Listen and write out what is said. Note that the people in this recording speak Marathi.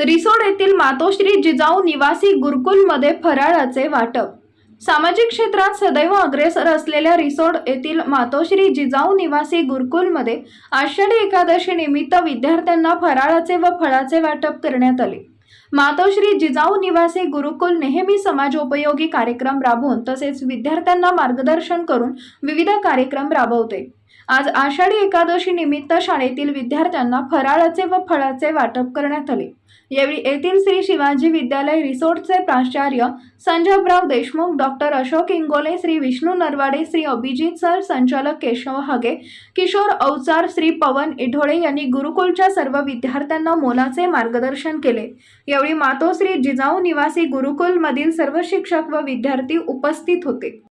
रिसोड येथील मातोश्री जिजाऊ निवासी गुरुकुलमध्ये फराळाचे वाटप. सामाजिक क्षेत्रात सदैव अग्रेसर असलेल्या रिसोड येथील मातोश्री जिजाऊ निवासी गुरुकुलमध्ये आषाढी एकादशी निमित्त विद्यार्थ्यांना फराळाचे व फळाचे वाटप करण्यात आले. मातोश्री जिजाऊ निवासी गुरुकुल नेहमी समाजोपयोगी कार्यक्रम राबवून तसेच विद्यार्थ्यांना मार्गदर्शन करून विविध कार्यक्रम राबवते. आज आषाढी एकादशी निमित्त शाळेतील विद्यार्थ्यांना फराळाचे व फळाचे वाटप करण्यात आले. यावेळी येथील श्री शिवाजी विद्यालय रिसोर्टचे प्राचार्य संजयराव देशमुख डॉक्टर अशोक इंगोले श्री विष्णू नरवाडे श्री अभिजित सर संचालक केशव हागे किशोर अवचार श्री पवन इढोळे यांनी गुरुकुलच्या सर्व विद्यार्थ्यांना मोलाचे मार्गदर्शन केले. यावेळी मातोश्री जिजाऊ निवासी गुरुकुलमधील सर्व शिक्षक व विद्यार्थी उपस्थित होते.